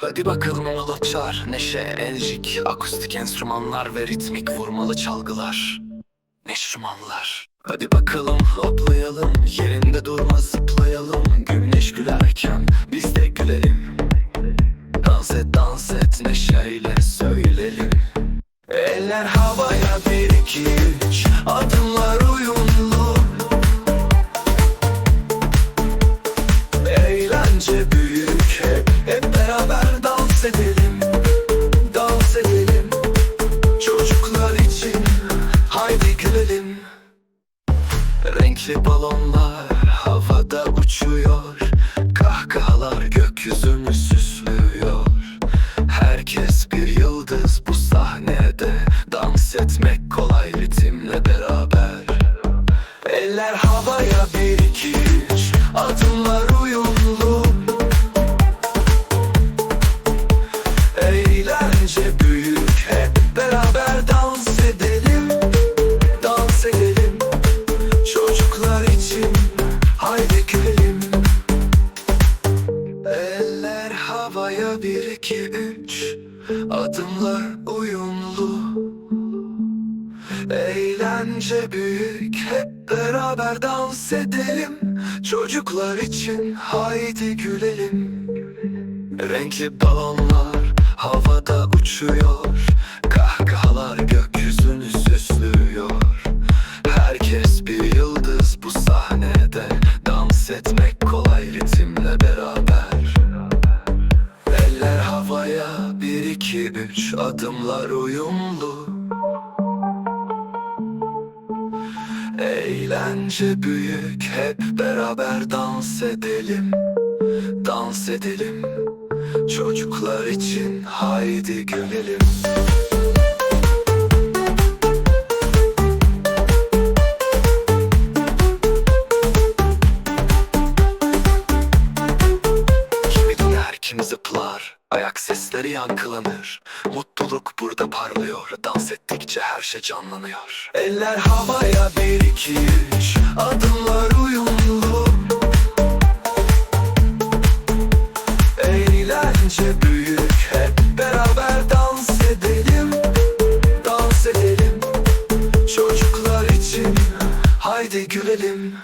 Hadi bakalım alıp çağır Neşe, elcik, akustik enstrümanlar ve ritmik vurmalı çalgılar Enstrümanlar. Hadi bakalım hoplayalım Yerinde durma zıplayalım. Güneş gülerken biz de gülelim. Dans et dans et neşeyle söyleyelim. Eller havaya bir iki üç Adımlar uyumlu. Eğlence büyük Renkli balonlar havada uçuyor. Kahkahalar gökyüzünü süslüyor. Herkes bir yıldız bu sahnede. Dans etmek kolay ritimle beraber. Eller havaya bir iki üç Adımlar havaya bir iki üç Adımlar uyumlu. Eğlence büyük hep beraber dans edelim. Çocuklar için haydi gülelim. Renkli balonlar havada uçuyor. Kahkahalar gökyüzünü Havaya bir iki üç adımlar uyumlu. Eğlence büyük hep beraber dans edelim. Dans edelim Çocuklar için haydi gülelim. Kimi diner kimi zıplar Ayak sesleri yankılanır. Mutluluk burada parlıyor. Dans ettikçe her şey canlanıyor. Eller havaya bir iki üç Adımlar uyumlu. Eğlence büyük. Hep beraber dans edelim. Dans edelim. Çocuklar için. Haydi gülelim